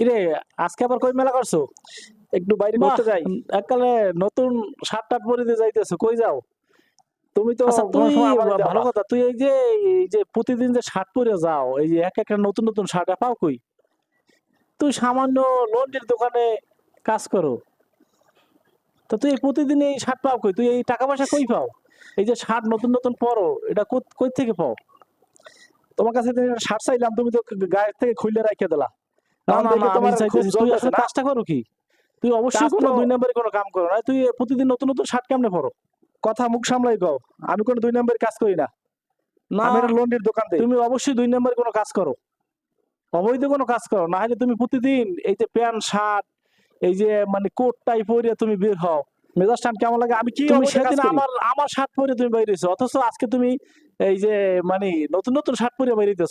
কিরে আজকে আবার কই মেলা করছ? একটু বাইরে ঘুরতে যাই। এককালে নতুন শার্ট টাট পরে যাইতেছো কই যাও? তুমি তো আচ্ছা তুই ভালো কথা তুই এই যে এই যে প্রতিদিন যে শার্ট পরে যাও এই যে এক একটা নতুন নতুন শার্ট পাও কই? তুই সামান্য লন্ড্রির দোকানে কাজ করো। তো তুই প্রতিদিন এই শার্ট পাও কই? তুই এই টাকা পয়সা কই পাও? এই যে শার্ট নতুন নতুন পরো এটা কই- থেকে পাও? তোমার কাছে শার্ট চাইলাম তুমি তো গায়ের থেকে খুলে রেখে দিলা। কাজটা করো কি? তুই অবশ্যই কোনো দুই নম্বরে কোনো কাম করো না। তুই প্রতিদিন নতুন নতুন শার্ট কেমনে পরো? কথা মুখ সামলাই কও। আমি কোনো দুই নম্বরের কাজ করি না। না আমি লন্ড্রির দোকান দিই। তুমি অবশ্যই দুই নম্বরে কোনো কাজ করো। অবৈধ কোনো কাজ করো। না হলে তুমি প্রতিদিন এই যে প্যান্ট শার্ট এই যে মানে কোট টাই পরে তুমি বের হও। মেজাজ টান কেমন লাগে? আমি কি সেদিন আমার আমার শার্ট পরে তুমি বাইরেছো অথচ আজকে তুমি এই যে মানে নতুন নতুন শার্ট পরে যে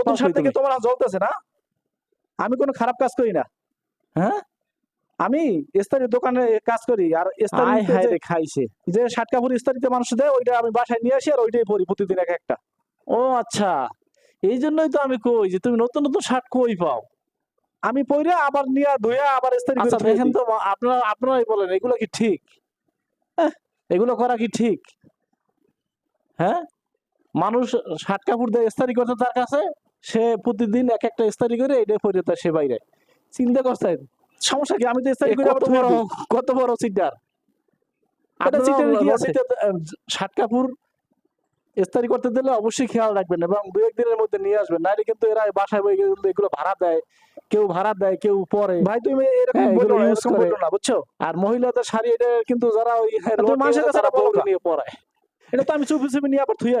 নতুন শার্ট থেকে তোমার জ্বলতেছে না? আমি কোনো খারাপ কাজ করি না। হ্যাঁ? আমি ইস্তারির দোকানে কাজ করি আর আয় ইস্তারিতে হায় যে- রে খাইছে। যে শার্ট কাপড় ইস্তারিতে মানুষ দেয় ওইটা আমি বাসায় নিয়ে আসি আর ওইটাই পরি প্রতিদিন এক একটা। ও আচ্ছা এই জন্যই তো আমি কই যে তুমি নতুন নতুন শার্ট কই পাও? আমি পরে আবার নিয়ে ধুয়ে আবার ইস্তারি করে আচ্ছা দেখেন তো আপনারা আপনারাই বলেন এগুলো কি ঠিক? হ্যাঁ, এগুলো করা কি ঠিক? হ্যাঁ? মানুষ শার্ট কাপড় দেয় ইস্তারি করতে তার কাছে? সে প্রতিদিন এক একটা ইস্তারি করে এটা পরে তার সে বাইরে। চিন্তা করছেন? সমস্যা কি? আমি তো ইস্তারি করে কত বড় কত বড় চিটার এটা চিটারের কি আছে? শার্ট কাপড় ইস্তারি করতে দিলে অবশ্যই খেয়াল রাখবেন এবং দু একদিনের মধ্যে নিয়ে আসবেন। নাহলে কিন্তু এরা বাসায় বই কিন্তু এগুলো ভাড়া দেয়। কেউ ভাড়া দেয় কেউ পরে। ভাই তুমি এরকম হ্যাঁ, বলো না, করে। বুঝছ? আর মহিলাদের শাড়ি এটা কিন্তু যারা ওই মানুষের কাছে নিয়ে এটা তো আমি চুপি চুপি নিয়ে আবার ধুয়ে